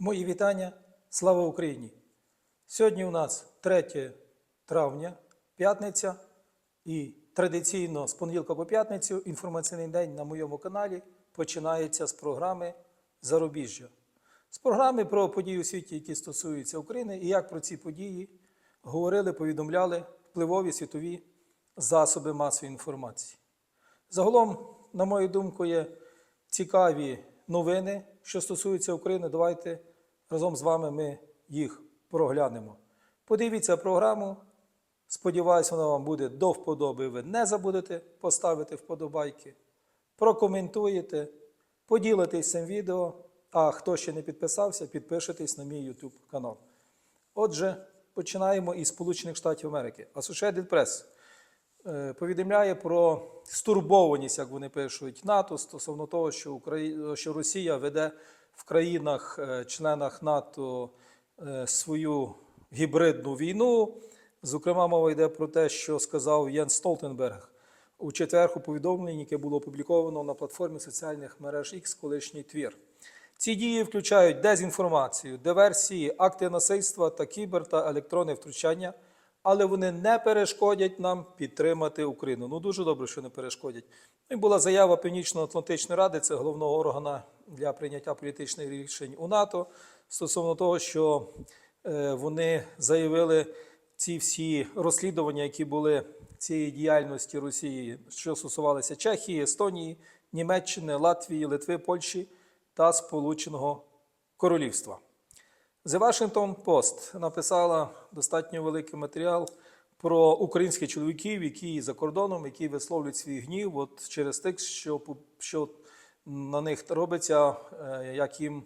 Мої вітання. Слава Україні! Сьогодні у нас 3 травня, п'ятниця, і традиційно з понеділка по п'ятницю інформаційний день на моєму каналі починається з програми Зарубіжжя. З програми про події у світі, які стосуються України, і як про ці події говорили, повідомляли впливові світові засоби масової інформації. Загалом, на мою думку, є цікаві новини, що стосуються України. Давайте разом з вами ми їх проглянемо. Подивіться програму. Сподіваюся, вона вам буде до вподоби. Ви не забудете поставити вподобайки, прокоментуєте, поділитесь цим відео. А хто ще не підписався, підпишитесь на мій YouTube канал. Отже, починаємо із Сполучених Штатів Америки. Associated Press повідомляє про стурбованість, як вони пишуть, НАТО стосовно того, що, Украї... що Росія веде в країнах-членах НАТО е, свою гібридну війну. Зокрема, мова йде про те, що сказав Єн Столтенберг у четвер у повідомленні, яке було опубліковано на платформі соціальних мереж X, колишній твір. Ці дії включають дезінформацію, диверсії, акти насильства та кібер та електронне втручання, але вони не перешкодять нам підтримати Україну. Ну дуже добре, що не перешкодять. Ну, І була заява Північно-Атлантичної ради, це головного органу для прийняття політичних рішень у НАТО, стосовно того, що е, вони заявили ці всі розслідування, які були цієї діяльності Росії, що стосувалися Чехії, Естонії, Німеччини, Латвії, Литви, Польщі та Сполученого Королівства. The Washington Post написала достатньо великий матеріал про українських чоловіків, які за кордоном, які висловлюють свій гнів от через тих, що, що на них робиться, е, як їм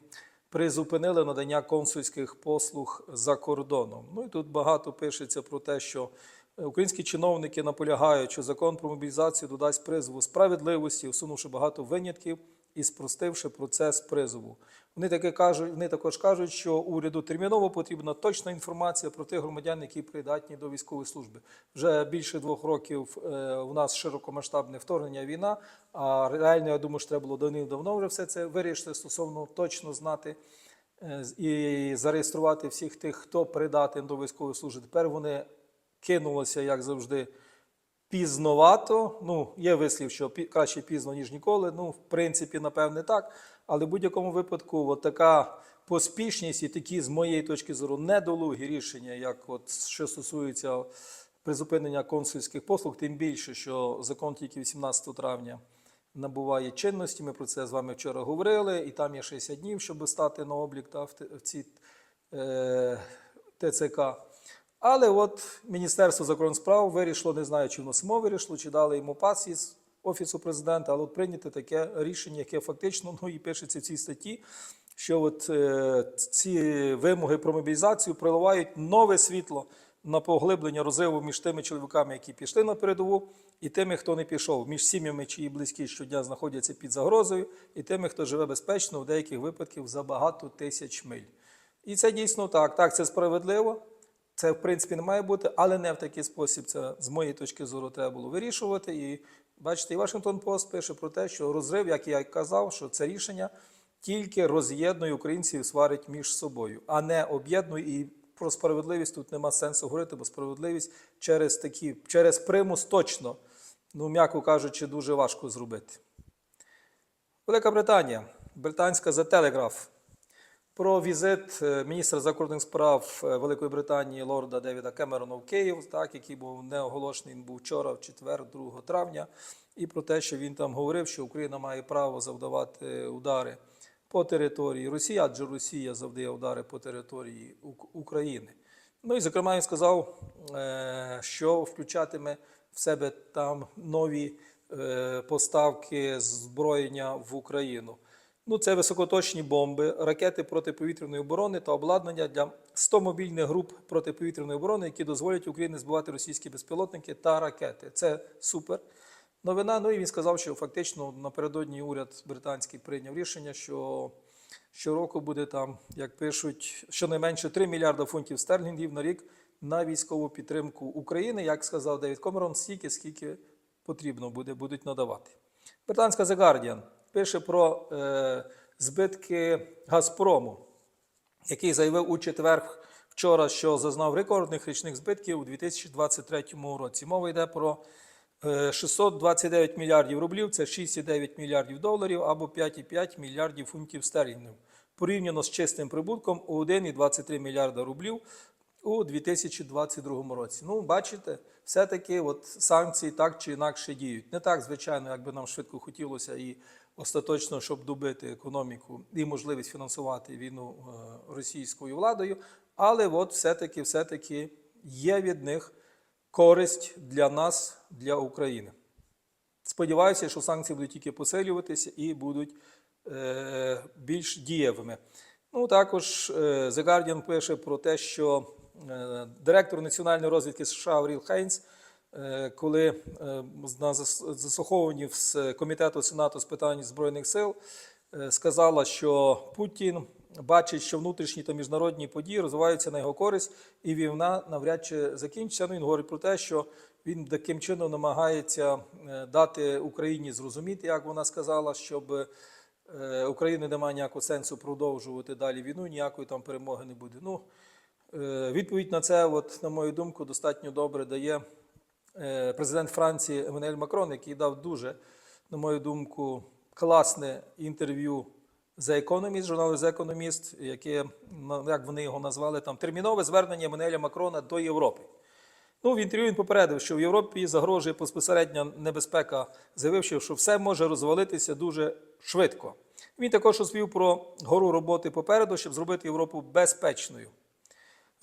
призупинили надання консульських послуг за кордоном. Ну і тут багато пишеться про те, що українські чиновники наполягають, що закон про мобілізацію додасть призову справедливості, усунувши багато винятків і спростивши процес призову. Вони таки кажуть, вони також кажуть, що уряду терміново потрібна точна інформація про тих громадян, які придатні до військової служби. Вже більше двох років е, у нас широкомасштабне вторгнення війна. А реально, я думаю, що треба було давним-давно вже все це вирішити стосовно точно знати е, і зареєструвати всіх тих, хто придатен до військової служби. Тепер вони кинулося, як завжди, пізновато. Ну, є вислів, що краще пізно, ніж ніколи. Ну, в принципі, напевне, так. Але в будь-якому випадку, от така поспішність і такі, з моєї точки зору, недолугі рішення, як от що стосується призупинення консульських послуг, тим більше, що закон тільки 18 травня набуває чинності. Ми про це з вами вчора говорили, і там є 60 днів, щоб стати на облік та, в ці е, ТЦК. Але от Міністерство закордонних справ вирішило, не знаю, чи воно само вирішило, чи дали йому пас із Офісу президента, але от прийняти таке рішення, яке фактично ну, і пишеться в цій статті, що от, е, ці вимоги про мобілізацію приливають нове світло на поглиблення розриву між тими чоловіками, які пішли на передову, і тими, хто не пішов, між сім'ями, чиї близькі щодня знаходяться під загрозою, і тими, хто живе безпечно, в деяких випадках за багато тисяч миль. І це дійсно так. Так, це справедливо. Це, в принципі, не має бути, але не в такий спосіб. Це з моєї точки зору треба було вирішувати. І бачите, і Вашингтон Пост пише про те, що розрив, як я й казав, що це рішення тільки роз'єднує українців і сварить між собою, а не об'єднує. І про справедливість тут нема сенсу говорити, бо справедливість через такі, через примус точно, ну, м'яко кажучи, дуже важко зробити. Велика Британія, британська The Telegraph про візит е, міністра закордонних справ е, Великої Британії лорда Девіда Кемерона в Київ, так, який був не оголошений, він був вчора, в четвер, 2 травня, і про те, що він там говорив, що Україна має право завдавати удари по території Росії, адже Росія завдає удари по території України. Ну і зокрема він сказав, е, що включатиме в себе там нові поставки зброєння в Україну. Ну, це високоточні бомби, ракети протиповітряної оборони та обладнання для 100 мобільних груп протиповітряної оборони, які дозволять Україні збивати російські безпілотники та ракети. Це супер. Новина. Ну і він сказав, що фактично напередодні уряд британський прийняв рішення, що щороку буде там, як пишуть, щонайменше 3 мільярда фунтів стерлінгів на рік на військову підтримку України. Як сказав Девід Комерон, стільки, скільки потрібно буде, будуть надавати. Британська The Guardian пише про е, збитки Газпрому. який заявив у четвер вчора, що зазнав рекордних річних збитків у 2023 році. Мова йде про е, 629 мільярдів рублів, це 6,9 мільярдів доларів або 5,5 мільярдів фунтів стерлінгів, порівняно з чистим прибутком у 1,23 мільярда рублів у 2022 році. Ну, бачите, все-таки от санкції так чи інакше діють. Не так, звичайно, як би нам швидко хотілося і остаточно, щоб добити економіку і можливість фінансувати війну е, російською владою, але от все-таки, все-таки є від них користь для нас, для України. Сподіваюся, що санкції будуть тільки посилюватися і будуть е, більш дієвими. Ну, також е, The Guardian пише про те, що директор національної розвідки США Авріл Хейнс, коли е, на зас- заслуховуванні з комітету Сенату з питань збройних сил, е, сказала, що Путін бачить, що внутрішні та міжнародні події розвиваються на його користь, і війна навряд чи закінчиться. Ну, він говорить про те, що він таким чином намагається е, дати Україні зрозуміти, як вона сказала, щоб е, України немає ніякого сенсу продовжувати далі війну, ніякої там перемоги не буде. Ну, е, відповідь на це, от, на мою думку, достатньо добре дає е, президент Франції Еммануель Макрон, який дав дуже, на мою думку, класне інтерв'ю The Economist, журналу The Economist, яке, як вони його назвали, там термінове звернення Еммануеля Макрона до Європи. Ну, в інтерв'ю він попередив, що в Європі загрожує безпосередня небезпека, заявивши, що все може розвалитися дуже швидко. Він також розповів про гору роботи попереду, щоб зробити Європу безпечною.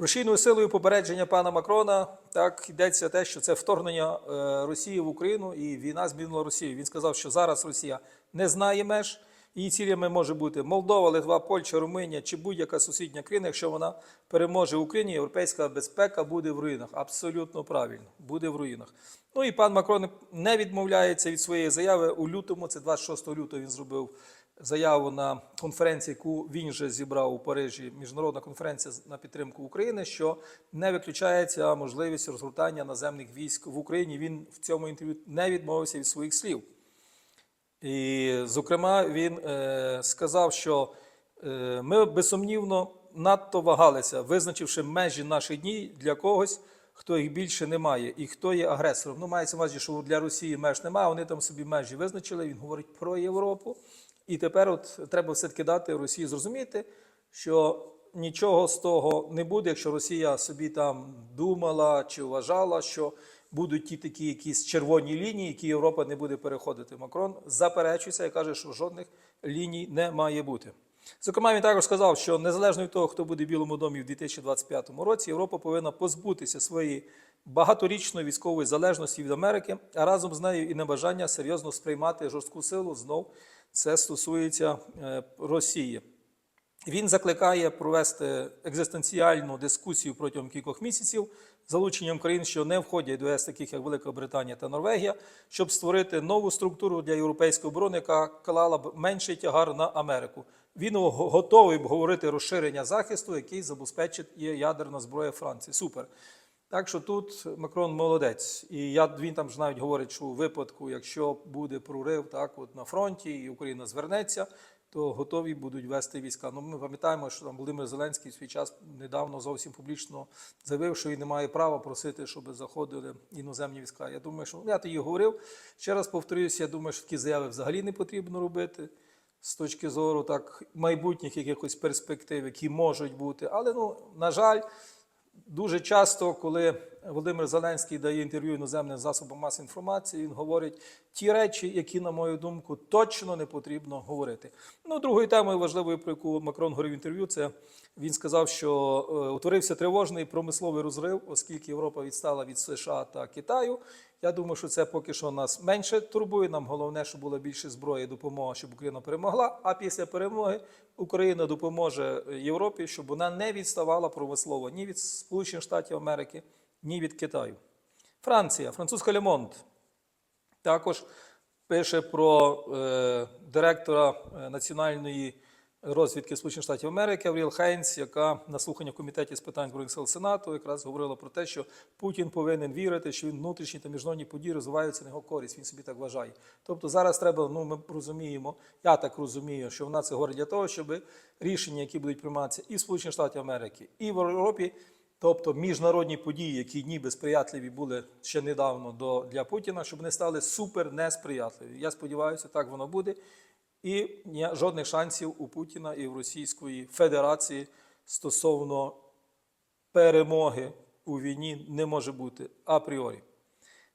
Рушійною силою попередження пана Макрона так йдеться те, що це вторгнення е, Росії в Україну і війна змінила Росію. Він сказав, що зараз Росія не знає меж. Її цілями може бути Молдова, Литва, Польща, Румунія чи будь-яка сусідня країна. Якщо вона переможе Україні, європейська безпека буде в руїнах. Абсолютно правильно, буде в руїнах. Ну і пан Макрон не відмовляється від своєї заяви у лютому. Це 26 лютого він зробив заяву на конференції, яку він же зібрав у Парижі, міжнародна конференція на підтримку України, що не виключається можливість розгортання наземних військ в Україні. Він в цьому інтерв'ю не відмовився від своїх слів. І, зокрема, він е, сказав, що е, ми безсумнівно надто вагалися, визначивши межі наших дій для когось, хто їх більше не має, і хто є агресором. Ну, мається увазі, що для Росії меж немає, вони там собі межі визначили. Він говорить про Європу. І тепер от треба все-таки дати Росії зрозуміти, що нічого з того не буде, якщо Росія собі там думала чи вважала, що будуть ті такі якісь червоні лінії, які Європа не буде переходити. Макрон заперечується і каже, що жодних ліній не має бути. Зокрема, він також сказав, що незалежно від того, хто буде в Білому домі в 2025 році, Європа повинна позбутися своєї багаторічної військової залежності від Америки, а разом з нею і небажання серйозно сприймати жорстку силу. Знов це стосується е, Росії. Він закликає провести екзистенціальну дискусію протягом кількох місяців залученням країн, що не входять до ЄС, таких як Велика Британія та Норвегія, щоб створити нову структуру для європейської оборони, яка клала б менший тягар на Америку. Він го- готовий обговорити розширення захисту, який забезпечить ядерна зброя Франції. Супер. Так що тут Макрон молодець. І я, він там ж навіть говорить, що у випадку, якщо буде прорив так, от на фронті і Україна звернеться, то готові будуть вести війська. Ну, ми пам'ятаємо, що там Володимир Зеленський в свій час недавно зовсім публічно заявив, що він не має права просити, щоб заходили іноземні війська. Я думаю, що ну, я тоді говорив. Ще раз повторююся, я думаю, що такі заяви взагалі не потрібно робити з точки зору так майбутніх якихось перспектив, які можуть бути. Але ну, на жаль, Дуже часто, коли Володимир Зеленський дає інтерв'ю іноземним засобам масової інформації, він говорить ті речі, які, на мою думку, точно не потрібно говорити. Ну, другою темою важливою, про яку Макрон говорив інтерв'ю, це він сказав, що е, утворився тривожний промисловий розрив, оскільки Європа відстала від США та Китаю. Я думаю, що це поки що нас менше турбує. Нам головне, щоб було більше зброї і допомога, щоб Україна перемогла. А після перемоги Україна допоможе Європі, щоб вона не відставала промислово ні від Сполучених Штатів Америки, ні від Китаю. Франція, французька Лемонт також пише про е, директора е, національної розвідки Сполучених Штатів Америки Авріл Хайнс, яка на слухання в комітеті з питань збройних сил Сенату якраз говорила про те, що Путін повинен вірити, що він внутрішні та міжнародні події розвиваються на його користь. Він собі так вважає. Тобто зараз треба, ну ми розуміємо, я так розумію, що вона це говорить для того, щоб рішення, які будуть прийматися і в Сполучених Штатів Америки, і в Європі. Тобто міжнародні події, які ніби сприятливі були ще недавно до, для Путіна, щоб вони стали супер несприятливі. Я сподіваюся, так воно буде. І жодних шансів у Путіна і в Російської Федерації стосовно перемоги у війні не може бути апріорі.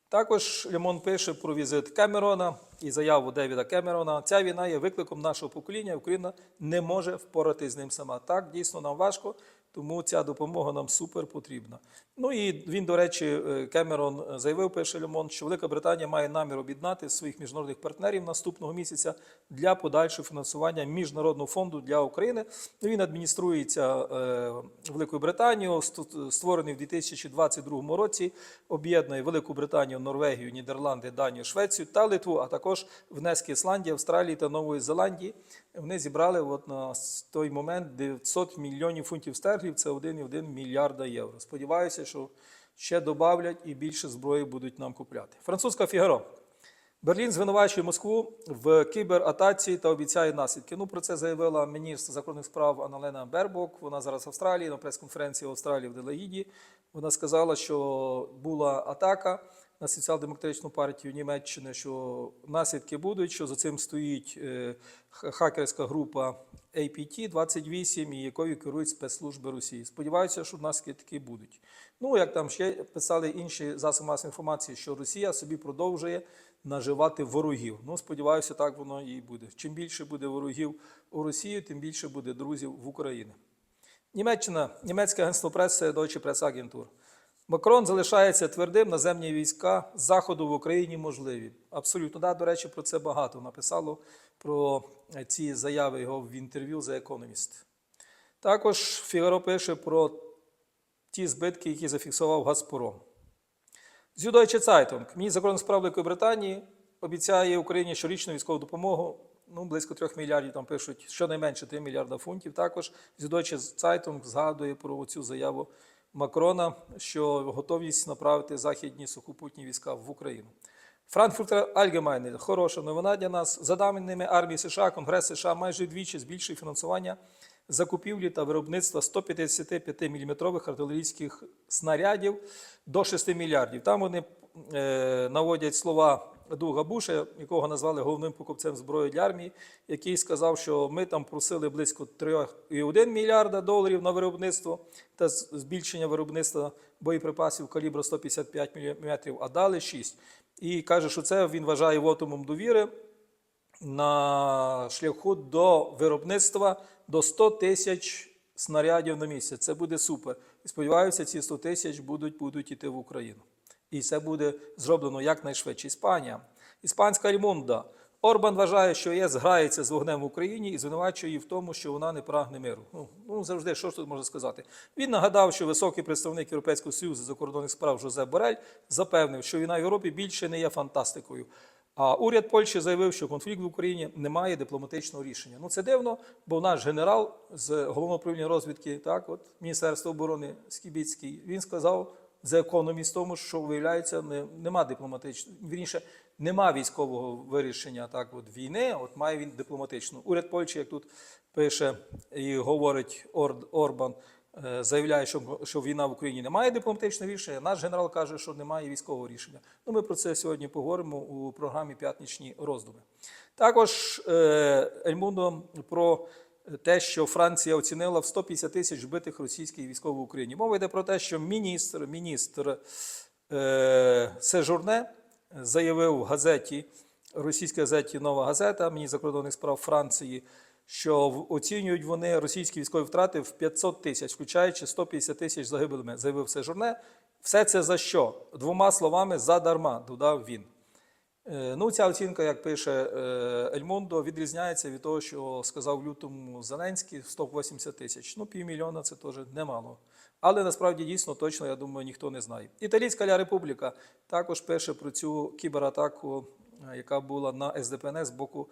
Також Лемон пише про візит Кемерона і заяву Девіда Кемерона. Ця війна є викликом нашого покоління. Україна не може впоратись з ним сама. Так, дійсно нам важко, тому ця допомога нам супер потрібна. Ну і він, до речі, е, Кемерон заявив, пише Лемон, що Велика Британія має намір об'єднати своїх міжнародних партнерів наступного місяця для подальшого фінансування міжнародного фонду для України. Ну, Він адмініструється е, Великою Британією, ст- створений в 2022 році. Об'єднує Велику Британію, Норвегію, Нідерланди, Данію, Швецію та Литву, а також внески Ісландії, Австралії та Нової Зеландії. Вони зібрали от на той момент 900 мільйонів фунтів стерлів, це 1,1 мільярда євро. Сподіваюся, що ще додавлять і більше зброї будуть нам купляти. Французька Фігаро. Берлін звинувачує Москву в кібератаці та обіцяє наслідки. Ну про це заявила міністр закордонних справ Аналена Бербок. Вона зараз в Австралії на прес-конференції в Австралії в Делаїді. Вона сказала, що була атака на соціал-демократичну партію Німеччини, що наслідки будуть, що за цим стоїть е, хакерська група APT-28, і якою керують спецслужби Росії. Сподіваюся, що наслідки такі будуть. Ну, як там ще писали інші засоби масової інформації, що Росія собі продовжує наживати ворогів. Ну, сподіваюся, так воно і буде. Чим більше буде ворогів у Росії, тим більше буде друзів в Україні. Німеччина, німецьке агентство преси Deutsche Presse-Agentur. Макрон залишається твердим, наземні війська з заходу в Україні можливі. Абсолютно, да, до речі, про це багато написало про ці заяви його в інтерв'ю за Economist. Також Фігаро пише про ті збитки, які зафіксував Газпром. Süddeutsche Zeitung. Міністр закордонних справ Великої Британії обіцяє Україні щорічну військову допомогу. Ну, близько 3 мільярдів там пишуть, щонайменше 3 мільярда фунтів. Також Süddeutsche Zeitung згадує про цю заяву Макрона, що готовність направити західні сухопутні війська в Україну. Франкфуртер Allgemeine. хороша новина для нас. За даними армії США, Конгрес США майже вдвічі збільшує фінансування закупівлі та виробництва 155-мм артилерійських снарядів до 6 мільярдів. Там вони е, наводять слова Дуга Буша, якого назвали головним покупцем зброї для армії, який сказав, що ми там просили близько 3,1 мільярда доларів на виробництво та збільшення виробництва боєприпасів калібру 155 мм, а дали 6. І каже, що це він вважає вотумом довіри на шляху до виробництва до 100 тисяч снарядів на місяць. Це буде супер. І сподіваюся, ці 100 тисяч будуть, будуть йти в Україну. І це буде зроблено якнайшвидше. Іспанія. Іспанська Альмунда. Орбан вважає, що ЄС грається з вогнем в Україні і звинувачує її в тому, що вона не прагне миру. Ну, ну завжди, що ж тут можна сказати? Він нагадав, що високий представник Європейського Союзу закордонних справ Жозеп Борель запевнив, що війна в Європі більше не є фантастикою. А уряд Польщі заявив, що конфлікт в Україні не має дипломатичного рішення. Ну це дивно, бо наш генерал з головного управління розвідки, так, от Міністерства оборони Скібіцький, він сказав за економіст тому, що виявляється, не, нема дипломатичного, вірніше, нема військового вирішення так, от, війни, от має він дипломатичну. Уряд Польщі, як тут пише і говорить Ор, Орбан, е, заявляє, що, що війна в Україні не має дипломатичного рішення. Наш генерал каже, що немає військового рішення. Ну, ми про це сьогодні поговоримо у програмі П'ятничні роздуми. Також е, Ельмундо про те, що Франція оцінила в 150 тисяч вбитих російських військових в Україні. Мова йде про те, що міністр, міністр е, Сежурне заявив в газеті, російській газеті Нова газета, міністр закордонних справ Франції, що оцінюють вони російські військові втрати в 500 тисяч, включаючи 150 тисяч загиблими, заявив Сежурне. Все це за що? Двома словами задарма, додав він. Е, Ну, ця оцінка, як пише е, Ельмондо, відрізняється від того, що сказав лютому Зеленський 180 тисяч. Ну, півмільйона це теж немало. Але насправді дійсно точно, я думаю, ніхто не знає. Італійська Ля Републіка також пише про цю кібератаку е, яка була на СДПНС з боку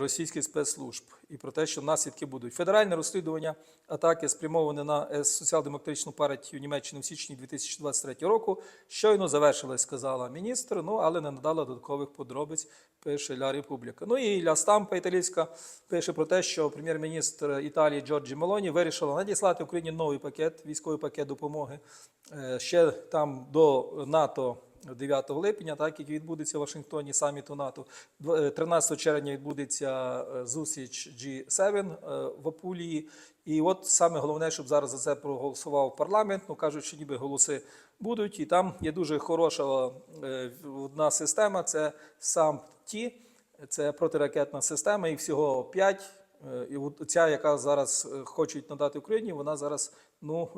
російських спецслужб, і про те, що наслідки будуть. Федеральне розслідування атаки спрямоване на е, соціал-демократичну партію Німеччини в січні 2023 року. Щойно завершилось, сказала міністр, ну але не надала додаткових подробиць. Пише Ля Републіка. Ну і Ля Стампа італійська пише про те, що прем'єр-міністр Італії Джорджі Мелоні вирішила надіслати Україні новий пакет, військовий пакет допомоги е, ще там до НАТО 9 липня, так як відбудеться в Вашингтоні саміту НАТО. Дв- е, 13 червня відбудеться е, зустріч G7 е, в Апулії. І от саме головне, щоб зараз за це проголосував парламент. Ну кажуть, що ніби голоси будуть. І там є дуже хороша одна система. Це сам ті, це протиракетна система, їх всього 5. І от ця, яка зараз хочуть надати Україні, вона зараз ну,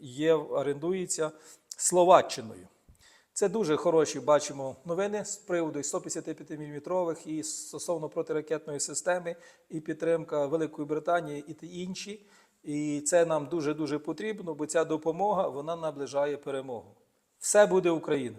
є, орендується Словаччиною. Це дуже хороші бачимо новини з приводу 155 мм і стосовно протиракетної системи, і підтримка Великої Британії і ті інші. І це нам дуже дуже потрібно, бо ця допомога вона наближає перемогу. Все буде Україна.